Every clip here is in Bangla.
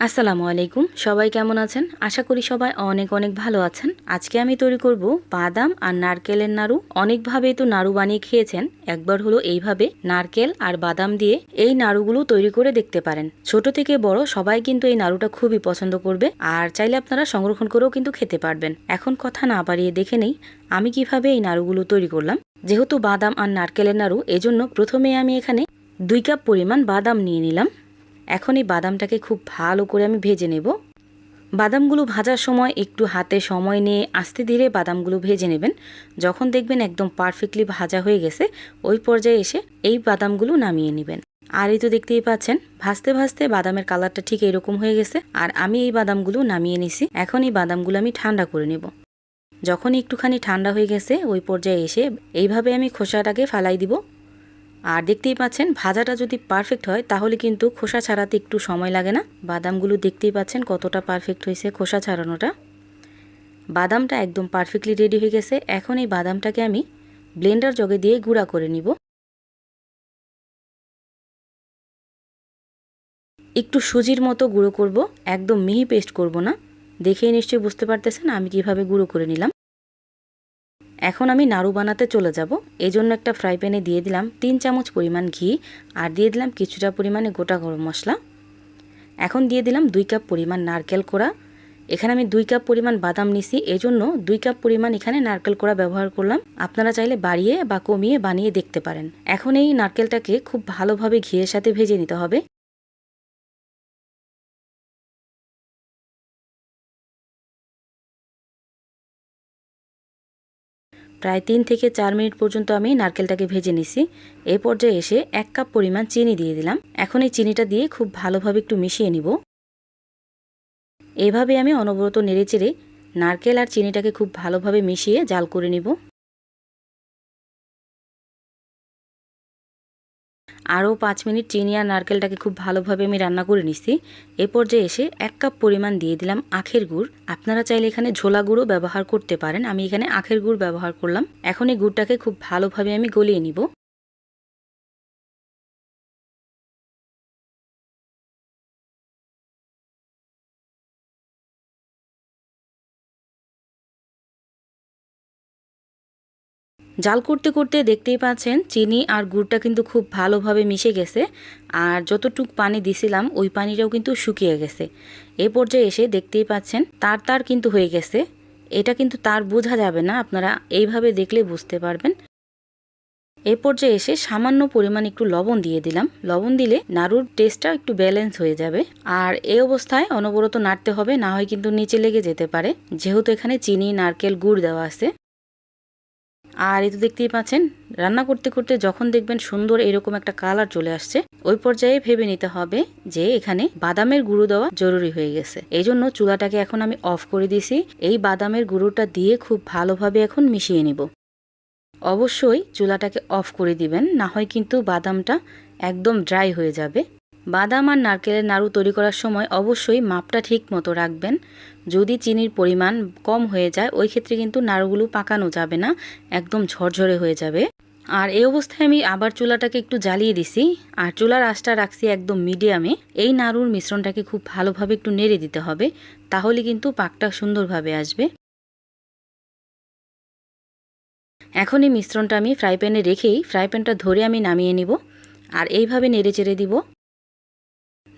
আসসালামু আলাইকুম। সবাই কেমন আছেন? আশা করি সবাই অনেক অনেক ভালো আছেন। আজকে আমি তৈরি করব বাদাম আর নারকেলের নাড়ু। অনেকভাবেই তো নাড়ু বানিয়ে খেয়েছেন। একবার হলো এইভাবে নারকেল আর বাদাম দিয়ে এই নাড়ুগুলো তৈরি করে দেখতে পারেন। ছোট থেকে বড় সবাই কিন্তু এই নাড়ুটা খুবই পছন্দ করবে আর চাইলে আপনারা সংরক্ষণ করেও কিন্তু খেতে পারবেন। এখন কথা না বাড়িয়ে দেখে নেই আমি কীভাবে এই নাড়ুগুলো তৈরি করলাম। যেহেতু বাদাম আর নারকেলের নাড়ু, এজন্য প্রথমে আমি এখানে দুই কাপ পরিমাণ বাদাম নিয়ে নিলাম। এখন এই বাদামটাকে খুব ভালো করে আমি ভেজে নেব। বাদামগুলো ভাজার সময় একটু হাতে সময় নিয়ে আস্তে ধীরে বাদামগুলো ভেজে নেবেন। যখন দেখবেন একদম পারফেক্টলি ভাজা হয়ে গেছে, ওই পর্যায়ে এসে এই বাদামগুলো নামিয়ে নেবেন। আর এই তো দেখতেই পাচ্ছেন, ভাজতে ভাজতে বাদামের কালারটা ঠিক এরকম হয়ে গেছে। আর আমি এই বাদামগুলো নামিয়ে নিছি, এখন এই বাদামগুলো আমি ঠান্ডা করে নেব। যখন একটুখানি ঠান্ডা হয়ে গেছে, ওই পর্যায়ে এসে এইভাবে আমি খোসাটাকে ফালাই দিব। আর দেখতেই পাচ্ছেন, ভাজাটা যদি পারফেক্ট হয়, তাহলে কিন্তু খোসা ছাড়াতে একটু সময় লাগে না। বাদামগুলো দেখতেই পাচ্ছেন কতটা পারফেক্ট হয়েছে খোসা ছাড়ানোটা। বাদামটা একদম পারফেক্টলি রেডি হয়ে গেছে। এখন এই বাদামটাকে আমি ব্লেন্ডার জগে দিয়ে গুঁড়া করে নিব। একটু সুজির মতো গুঁড়ো করব। একদম মিহি পেস্ট করব না। দেখেই নিশ্চয়ই বুঝতে পারতেছেন আমি কীভাবে গুঁড়ো করে নিলাম। এখন আমি নাড়ু বানাতে চলে যাব। এই জন্য একটা ফ্রাই প্যানে দিয়ে দিলাম তিন চামচ পরিমাণ ঘি আর দিয়ে দিলাম কিছুটা পরিমাণে গোটা গরম মশলা। এখন দিয়ে দিলাম দুই কাপ পরিমাণ নারকেল কোড়া। এখানে আমি দুই কাপ পরিমাণ বাদাম নিছি, এজন্য দুই কাপ পরিমাণ এখানে নারকেল কোড়া ব্যবহার করলাম। আপনারা চাইলে বাড়িয়ে বা কমিয়ে বানিয়ে দেখতে পারেন। এখন এই নারকেলটাকে খুব ভালোভাবে ঘিয়ের সাথে ভেজে নিতে হবে। প্রায় তিন থেকে চার মিনিট পর্যন্ত আমি নারকেলটাকে ভেজে নিছি। এ পর্যায়ে এসে এক কাপ পরিমাণ চিনি দিয়ে দিলাম। এখন এই চিনিটা দিয়ে খুব ভালোভাবে একটু মিশিয়ে নিব। এভাবে আমি অনবরত নেড়ে চেড়ে নারকেল আর চিনিটাকে খুব ভালোভাবে মিশিয়ে জাল করে নিব। আরও পাঁচ মিনিট চিনি আর নারকেলটাকে খুব ভালোভাবে আমি রান্না করে নিছি। এ পর্যায়ে এসে এক কাপ পরিমাণ দিয়ে দিলাম আখের গুড়। আপনারা চাইলে এখানে ঝোলা গুঁড়ো ব্যবহার করতে পারেন। আমি এখানে আখের গুড় ব্যবহার করলাম। এখন এই গুড়টাকে খুব ভালোভাবে আমি গলিয়ে নিব। জাল করতে করতে দেখতেই পাচ্ছেন চিনি আর গুড়টা কিন্তু খুব ভালোভাবে মিশে গেছে। আর যতটুক পানি দিছিলাম, ওই পানিটাও কিন্তু শুকিয়ে গেছে। এ পর্যায়ে এসে দেখতেই পাচ্ছেন, তার তার কিন্তু হয়ে গেছে। এটা কিন্তু তার বোঝা যাবে না, আপনারা এইভাবে দেখলে বুঝতে পারবেন। এ পর্যায়ে এসে সামান্য পরিমাণ একটু লবণ দিয়ে দিলাম। লবণ দিলে নাড়ুর টেস্টটা একটু ব্যালেন্স হয়ে যাবে। আর এই অবস্থায় অনবরত নাড়তে হবে, না হয় কিন্তু নিচে লেগে যেতে পারে। যেহেতু এখানে চিনি, নারকেল, গুড় দেওয়া আছে। আর এই তো দেখতেই পাচ্ছেন, রান্না করতে করতে যখন দেখবেন সুন্দর এরকম একটা কালার চলে আসছে, ওই পর্যায়ে ভেবে নিতে হবে যে এখানে বাদামের গুঁড়ো দেওয়া জরুরি হয়ে গেছে। এই জন্য চুলাটাকে এখন আমি অফ করে দিছি এই বাদামের গুঁড়োটা দিয়ে খুব ভালোভাবে এখন মিশিয়ে নিব। অবশ্যই চুলাটাকে অফ করে দিবেন, না হয় কিন্তু বাদামটা একদম ড্রাই হয়ে যাবে। বাদাম আর নারকেলের নাড়ু তৈরি করার সময় অবশ্যই মাপটা ঠিক মতো রাখবেন। যদি চিনির পরিমাণ কম হয়ে যায়, ওই ক্ষেত্রে কিন্তু নাড়ুগুলো পাকানো যাবে না, একদম ঝরঝরে হয়ে যাবে। আর এই অবস্থায় আমি আবার চুলাটাকে একটু জ্বালিয়ে দিছি, আর চুলার আঁচটা রাখছি একদম মিডিয়ামে। এই নাড়ুর মিশ্রণটাকে খুব ভালোভাবে একটু নেড়ে দিতে হবে, তাহলে কিন্তু পাকটা সুন্দরভাবে আসবে। এখন এই মিশ্রণটা আমি ফ্রাই প্যানে রেখেই, ফ্রাই প্যানটা ধরে আমি নামিয়ে নিব, আর এইভাবে নেড়ে চেড়ে দিব।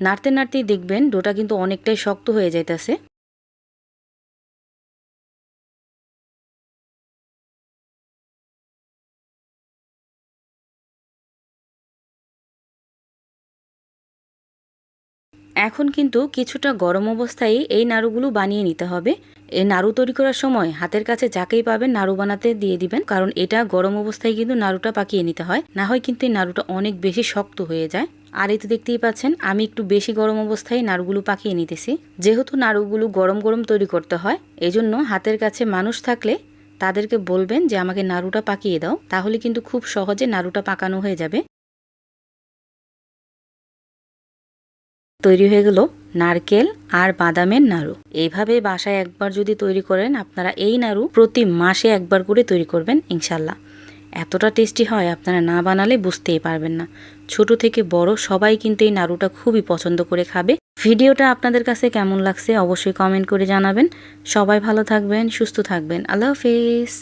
নাড়তে নাড়তেই দেখবেন ডোটা কিন্তু অনেকটাই শক্ত হয়ে যাইতেছে। এখন কিন্তু কিছুটা গরম অবস্থায় এই নাড়ুগুলো বানিয়ে নিতে হবে। এই নাড়ু তৈরি করার সময় হাতের কাছে যাকেই পাবেন নাড়ু বানাতে দিয়ে দিবেন, কারণ এটা গরম অবস্থায় কিন্তু নাড়ুটা পাকিয়ে নিতে হয়। না হয় কিন্তু এই নাড়ুটা অনেক বেশি শক্ত হয়ে যায়। আর এই তো দেখতেই পাচ্ছেন, আমি একটু বেশি গরম অবস্থায় নাড়ুগুলো পাকিয়ে নিতেছি। যেহেতু নাড়ুগুলো গরম গরম তৈরি করতে হয়, এজন্য হাতের কাছে মানুষ থাকলে তাদেরকে বলবেন যে, আমাকে নাড়ুটা পাকিয়ে দাও। তাহলে কিন্তু খুব সহজে নাড়ুটা পাকানো হয়ে যাবে। তৈরি হয়ে গেল নারকেল আর বাদামের নাড়ু। এইভাবে বাসায় একবার যদি তৈরি করেন, আপনারা এই নাড়ু প্রতি মাসে একবার করে তৈরি করবেন ইনশাল্লাহ এতটা টেস্টি হয়, আপনারা না বানালে বুঝতেই পারবেন না। ছোট থেকে বড় সবাই কিন্তু এই নাড়ুটা খুবই পছন্দ করে খাবে। ভিডিওটা আপনাদের কাছে কেমন লাগছে অবশ্যই কমেন্ট করে জানাবেন। সবাই ভালো থাকবেন, সুস্থ থাকবেন। আল্লাহ হাফিজ।